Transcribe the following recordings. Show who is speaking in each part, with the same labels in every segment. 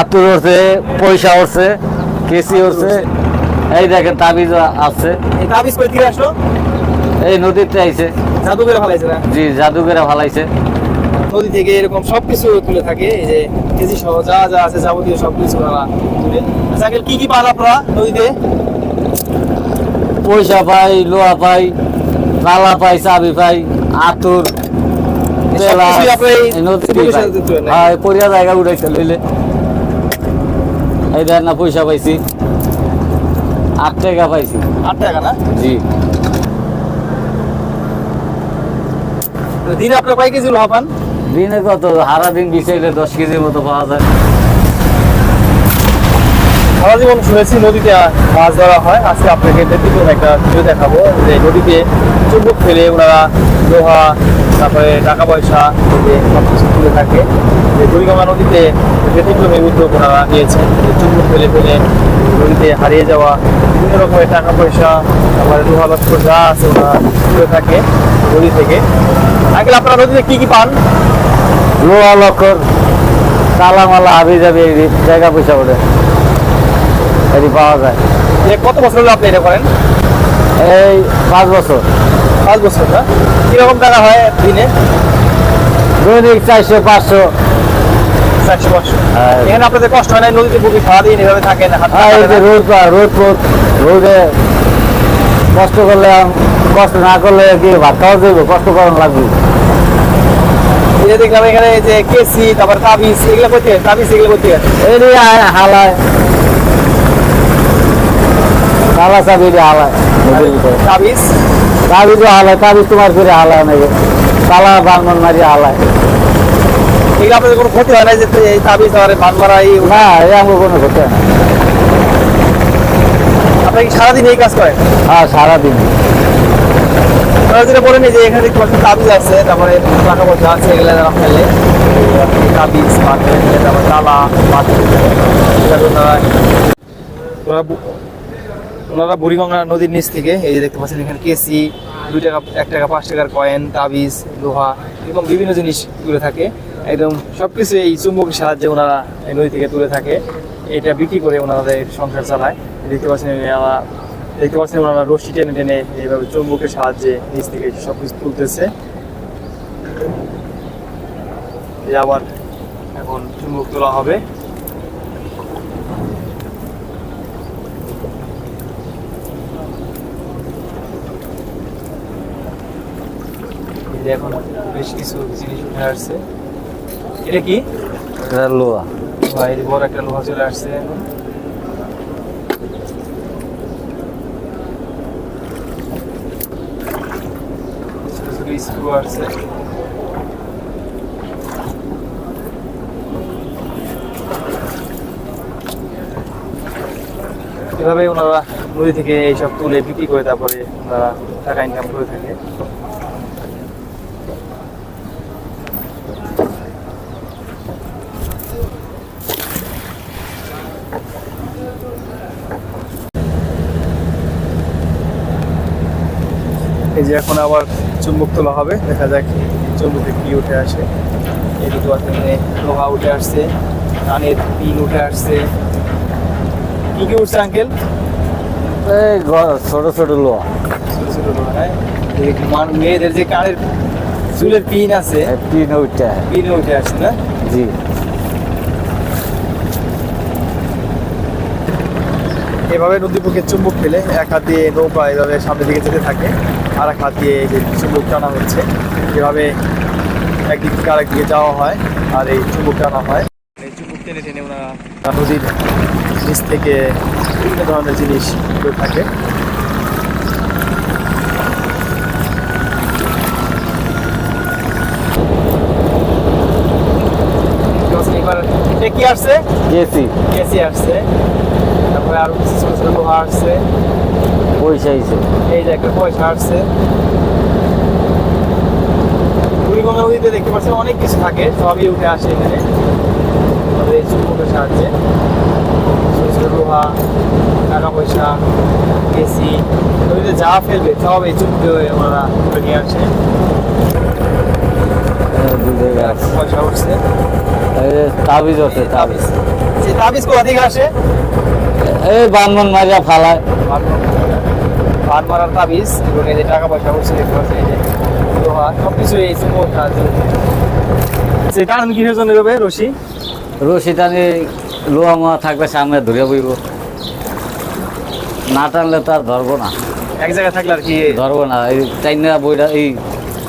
Speaker 1: আতুর উঠছে পয়সা উঠছে কেসি উঠছে। এই দেখেন তাবিজ আছে।
Speaker 2: এই তাবিজ কই থেকে আসলো?
Speaker 1: এই নদীতে আইছে।
Speaker 2: না?
Speaker 1: জি জাদুঘরে ভালাইছে
Speaker 2: নদী থেকে এরকম সবকিছু তুলে থাকে এই যে কেজি সহ যা যা আছে যাবতীয় সবকিছু ওরা তুলে। আচ্ছা কি কি পান আপনারা নদীতে?
Speaker 1: পয়সা পাই লোহা পাই তালা পাই চাবি পাই আতুর তেলা। হ্যাঁ এই পরিয়া জায়গা উঠাইছে লইলে এই দেখেন না পয়সা পাইছি। আট টাকা পাইছি।
Speaker 2: আট টাকা না?
Speaker 1: জি।
Speaker 2: দিনে আপনার কয় কেজি লোহা পান?
Speaker 1: দিনে কত? হারা দিন বিছাইলে দশ কেজির মতো পাওয়া যায়।
Speaker 2: সারা জীবন শুনেছি নদীতে মাছ ধরা হয়। আজকে আপনাকে ব্যক্তিগত একটা ভিডিও দেখাবো। যে নদীতে চুম্বক ফেলে ওনারা লোহা তারপরে টাকা পয়সা সব কিছু তুলে থাকে। যে বুড়িগঙ্গা নদীতে ব্যতিক্রমী উদ্যোগ ওনারা নিয়েছেন। যে চুম্বক ফেলে ফেলে নদীতে হারিয়ে যাওয়া বিভিন্ন রকমের টাকা পয়সা তারপরে লোহা লস্কর যা আছে ওনারা তুলে থাকে নদী থেকে। আগে আপনারা নদীতে কি কি পান?
Speaker 1: লোহা লক্ষর তালা মালা হাবি যাবে জায়গা পয়সা ওঠে এটি পাওয়া যায়।
Speaker 2: কত বছর হলো আপনি এটা করেন?
Speaker 1: এই পাঁচ বছর।
Speaker 2: পাঁচ বছর না? কীরকম টাকা হয় দিনে?
Speaker 1: দৈনিক চারশো পাঁচশো।
Speaker 2: চারশো পাঁচশো
Speaker 1: হ্যাঁ।
Speaker 2: এখানে আপনাদের কষ্ট হয় না নদীতে বুকি সারাদিন এভাবে থাকেন হাত পা
Speaker 1: আর এই যে
Speaker 2: কাটে না।
Speaker 1: রোদ রোদ রোদে কষ্ট করলে কষ্ট না করলে কি ভাত খাওয়া যাবে কষ্ট করানো লাগবে।
Speaker 2: দেখলাম এখানে যে কেসি তারপর তাবিজ এগুলো করতে হয় তাবিজ এগুলো করতে হয়।
Speaker 1: এটি হালায় চাবি হালায়।
Speaker 2: তাবিজ?
Speaker 1: তাবিজও হালায় তাবিজ তোমার করে হালায় নাকি? তালা বাংমন মারি হালায়।
Speaker 2: এগুলো আপনাদের কোনো ক্ষতি হয় না যে এই তাবিজ আর বান মারা এই
Speaker 1: না এই আমার কোনো ক্ষতি হয় না।
Speaker 2: আপনারা কি সারাদিন এই কাজ করেন?
Speaker 1: হ্যাঁ সারাদিন।
Speaker 2: আপনারা যেটা বলেন যে এখানে পাচ্ছেন তাবিজ আছে তারপরে টাকা পয়সা আছে এগুলো যারা ফেলে তাবিজ মাঠে তারপর তালা ওনারা বু- বুড়িগঙ্গা নদীর নিচ থেকে এই যে দেখতে পাচ্ছেন এখানে কেসি দুই টাকা এক টাকা পাঁচ টাকার কয়েন তাবিজ লোহা এবং বিভিন্ন জিনিস তুলে থাকে। একদম সবকিছু এই চুম্বকের সাহায্যে ওনারা এই নদী থেকে তুলে থাকে। এটা বিক্রি করে ওনাদের সংসার চালায়। দেখতে পাচ্ছেন দেখতে পাচ্ছেন ওনারা রশি টেনে টেনে এইভাবে চুম্বকের সাহায্যে নিচ থেকে সবকিছু তুলতেছে। এই আবার এখন চুম্বক তোলা হবে। এখন বেশ কিছু জিনিস উঠে আসছে। এটা কি?
Speaker 1: এটা লোহা।
Speaker 2: ভাই বড় একটা লোহা চলে আসছে। স্ক্রু আসছে। এভাবে ওনারা নদী থেকে এইসব তুলে বিক্রি করে তারপরে ওনারা টাকা ইনকাম করে থাকে। এই যে এখন আবার চুম্বক তোলা হবে। দেখা যাক চুম্বকে কি উঠে আসে। এই দুটো লোহা উঠে আসছে কানের পিন উঠে আসছে। কি কি উঠছে আঙ্কেল?
Speaker 1: এই ছোট ছোট লোহা।
Speaker 2: ছোট ছোট লোহা হ্যাঁ? মেয়েদের যে কানের চুলের পিন আছে
Speaker 1: পিন ওইটা
Speaker 2: পিন উঠে আসছে না?
Speaker 1: জি।
Speaker 2: এভাবে নদীপক্ষে চুম্বক ফেলে এক হাত দিয়ে নৌকা এভাবে সামনের দিকে যেতে থাকে আর এক হাত দিয়ে যে চুম্বক টানা হচ্ছে। এভাবে একদিক থেকে আরেক দিকে যাওয়া হয় আর এই চুম্বক টানা হয়। এই চুম্বক টেনে টেনে ওনারা নদীর নিচ থেকে বিভিন্ন ধরনের জিনিস থাকে। এবার কি আসছে?
Speaker 1: গেছি
Speaker 2: কেসি আসছে। তারপরে আরও কিছু ছোট ছোট লোহা আসছে।
Speaker 1: পয়সা হিসেবে
Speaker 2: এই যে একটা পয়সা আসছে। বুড়িগঙ্গা নদীতে দেখতে পাচ্ছেন অনেক কিছু থাকে সবই উঠে আসে এখানে। তবে এই চুম্বকের সাহায্যে। ছোট ছোট লোহা টাকা পয়সা এসি নদীতে যা ফেলবে সব এই চুম্বকে ওনারা তুলে নিয়ে আসে।
Speaker 1: জায়গায়
Speaker 2: পয়সা উঠছে।
Speaker 1: তাবিজ আছে তাবিজ।
Speaker 2: যে তাবিজ কোথা থেকে আসে?
Speaker 1: এই বান্ধন মারিয়া ফালায়।
Speaker 2: পান মারার তাবিজ এবং এই যে টাকা পয়সা উঠছে দেখতে পাচ্ছেন এই যে লোহা সব কিছু এই সুমোর সাহায্যে সে টান কিসের জন্য হবে রশি?
Speaker 1: রশি টানি লোহা মোয়া থাকবে সামনে ধরে বইব। না টানলে তো আর ধরবো না।
Speaker 2: এক জায়গায় থাকলে আর কি
Speaker 1: ধরবো না। এই টাইনা বইটা এই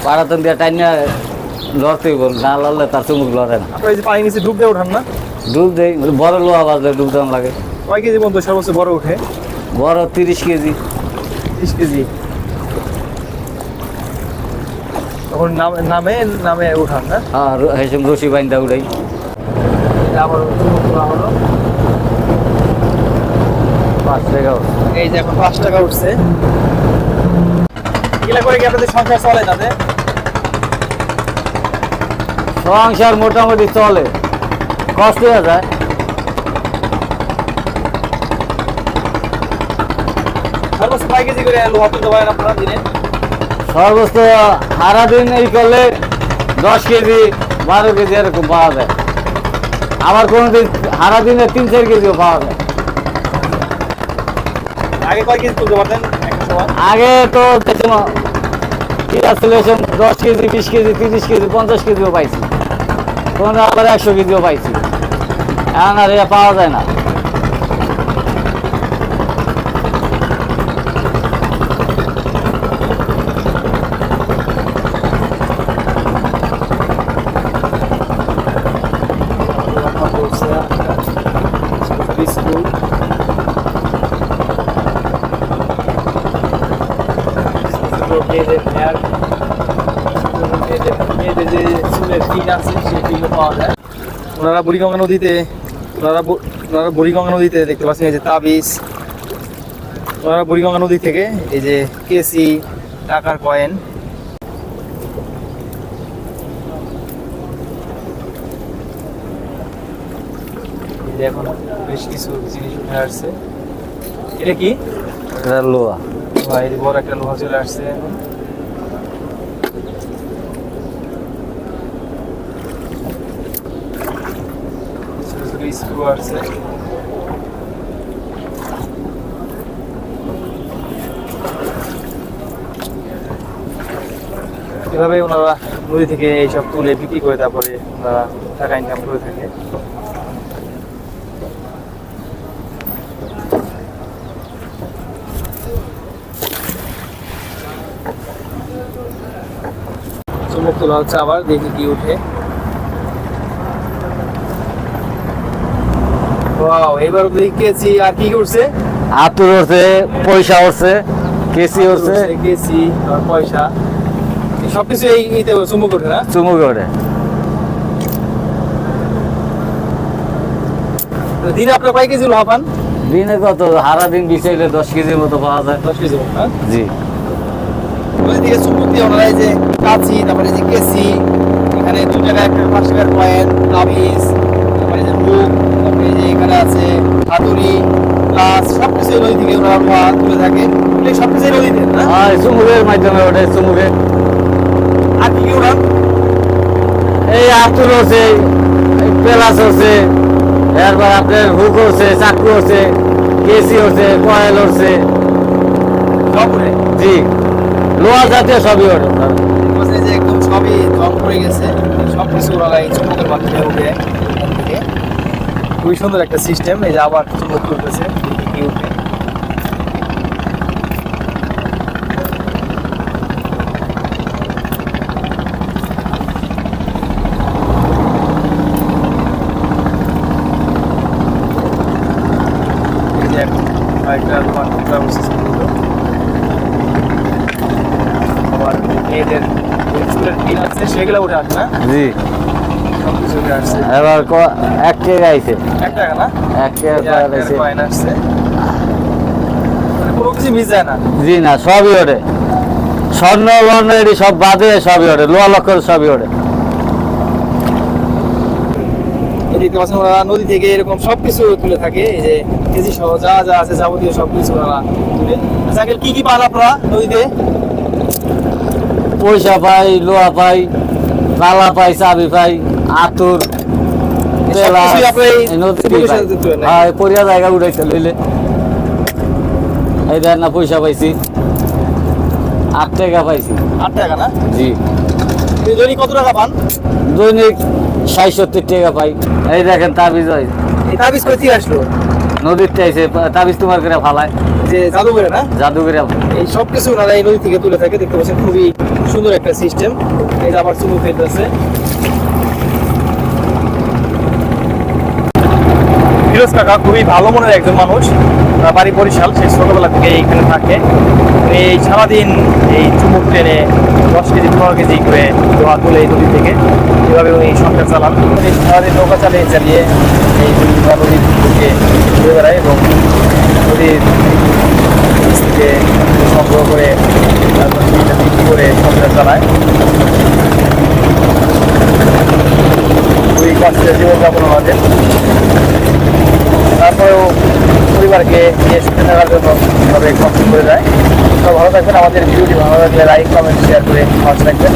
Speaker 1: পাড়াতন দিয়ে টাইনা লড়তেই বল না লড়লে তার চুমুক লড়ে না।
Speaker 2: যে পানি নিচে ডুব দিয়ে ওঠান না?
Speaker 1: ডুব দেই বড় লোহা বাজলে ডুব দাম লাগে।
Speaker 2: কয় কেজি পর্যন্ত সর্বোচ্চ বড় ওঠে
Speaker 1: বড় তিরিশ কেজি।
Speaker 2: তিরিশ কেজি। তখন নামে নামে নামে উঠান না?
Speaker 1: আর হেসম রশি বাইন্দা উড়াই।
Speaker 2: আবার তোলা হলো
Speaker 1: পাঁচ টাকা
Speaker 2: এই যে এখন পাঁচ টাকা উঠছে। এগুলা করে কি আপনাদের সংসার চলে তাতে
Speaker 1: সংসার মোটামুটি চলে। কষ্ট হয়ে যায়।
Speaker 2: সর্বোচ্চ কয় কেজি করে লোহা তুলতে পারেন আপনারা দিনে?
Speaker 1: সর্বোচ্চ এই করলে দশ কেজি বারো কেজি এরকম পাওয়া যায়। আবার কোনো দিন সারাদিনে তিন চার কেজিও পাওয়া যায়।
Speaker 2: আগে কয় কেজি তুলতে পারতেন?
Speaker 1: আগে তো এসব দশ কেজি বিশ কেজি তিরিশ কেজি পঞ্চাশ কেজিও পাইছি। কোনো আবার একশো কেজিও পাইছি। এখন আর পাওয়া যায় না।
Speaker 2: হেয়ার মেয়েদের মেয়েদের যে চুলের টিন আছে সেই টিনও পাওয়া যায় ওনারা বুড়িগঙ্গা নদীতে ওনারা ওনারা বুড়িগঙ্গা নদীতে দেখতে পাচ্ছেন এই যে তাবিজ। ওনারা বুড়িগঙ্গা নদী থেকে এই যে কেসি টাকার কয়েন। এই যে এখন বেশ কিছু জিনিস উঠে আসছে। এটা কি?
Speaker 1: এটা লোহা।
Speaker 2: বড় একটা লোহা চলে আসছে এখন ছোট ছোট এভাবে ওনারা নদী থেকে এইসব তুলে বিক্রি করে তারপরে ওনারা টাকা ইনকাম করে থাকে। চুমুক তোলা হচ্ছে আবার, দেখি কি উঠে। ওয়াও এবার দেখেছি আর কি উঠছে
Speaker 1: আতুর উঠছে পয়সা উঠছে কেসি উঠছে
Speaker 2: গেছি আর পয়সা। সবকিছু এই ইতে চুমুক ওঠে না?
Speaker 1: চুমুক ওঠে
Speaker 2: দিনে আপনার কয় কেজি লোহা পান?
Speaker 1: দিনে কত? সারা দিন বিছাইলে দশ কেজির মতো পাওয়া যায়।
Speaker 2: দশ কেজি
Speaker 1: জি।
Speaker 2: ওই চুমুক দিয়ে ওনারা এই যে কাঁচি তারপরে যে কেসি এখানে দু টাকা একটা পাঁচ টাকার কয়েন তাবিজ তারপরে মুখ যে এখানে আছে হাতুড়ি গ্লাস সব কিছু নদী থেকে লোহা তুলে থাকে। সবকিছু সব কিছু নদীতে না?
Speaker 1: চুমুকের মাধ্যমে ওঠে চুমুকে।
Speaker 2: আর কি ওরা?
Speaker 1: এই আতুর হচ্ছে পেলাস হচ্ছে এরপর আপনার হুক হচ্ছে চাকু হচ্ছে কেসি হচ্ছে কয়েল হচ্ছে জি। লোহা জাতীয় সবই ওঠে
Speaker 2: একদম সবই জং পড়ে গেছে সব কিছু ওরা এই চুমুকের মাধ্যমে উঠে খুবই সুন্দর একটা সিস্টেম, এই যে আবার চুমুক করতেছে। আবার সেগুলো উঠে আসে না?
Speaker 1: জি
Speaker 2: সব কিছু উঠে আসছে
Speaker 1: এবার ক- এক টাকা আইছে
Speaker 2: এক টাকা না?
Speaker 1: এক টাকা
Speaker 2: কয়েন আসছে। মানে কোনো কিছু মিস যায় না।
Speaker 1: জি না সবই ওঠে। স্বর্ণ বর্ণ এটি সব বাদে সবই ওঠে। লোহা লক্ষর সবই ওঠে।
Speaker 2: দেখতে পাচ্ছেন ওরা নদী থেকে এরকম সবকিছু তুলে থাকে। এই যে কেজি সহ যা যা আছে যাবতীয় সবকিছু ওরা তুলে। আচ্ছা কি কি পান আপনারা নদীতে?
Speaker 1: পয়সা পাই লোহা পাই তালা পাই চাবি পাই। আতুর
Speaker 2: নাকি?
Speaker 1: হ্যাঁ পরিয়া জায়গা উঠাইতে লইলে। এই দেন না পয়সা পাইছি। আট টাকা পাইছি।
Speaker 2: আট টাকা না?
Speaker 1: জি।
Speaker 2: দৈনিক কত টাকা পান?
Speaker 1: দৈনিক ষাট সত্তর টাকা পাই। এই দেখেন তাবিজ হয়।
Speaker 2: আসলো?
Speaker 1: নদীর চাইছে তাবিজ তোমার করে ফালায়।
Speaker 2: যে জাদুঘরে না?
Speaker 1: জাদুঘরে
Speaker 2: এই সব কিছু ওনারা এই নদী থেকে তুলে থাকে দেখতে পাচ্ছেন খুবই সুন্দর একটা সিস্টেম এই আবার চুমু ফেলতেছে। কাকা খুবই ভালো মনের একজন মানুষ। বাড়ি বরিশাল, সে ছোটবেলা থেকে এইখানে থাকে। এই সারাদিন এই চুমুক টেনে দশ কেজি, পনেরো কেজি করে ধোয়া তুলে এই নদী থেকে। এভাবে উনি সংসার চালান। এই সারাদিন নৌকা চালিয়ে চালিয়ে এই নদীর দিকে ঘুরে বেড়ায় এবং নদীর থেকে সংগ্রহ করে বিক্রি করে সংসার চালায়। খুবই কষ্টের জীবনযাপন আমাদের। তারপরেও পরিবারকে নিয়ে সুখে থাকার জন্য সবাই কষ্ট করে দেয় সব ভালো থাকবেন, আমাদের ভিডিওটি ভালো লাগলে লাইক কমেন্ট শেয়ার করে ভালো থাকবেন।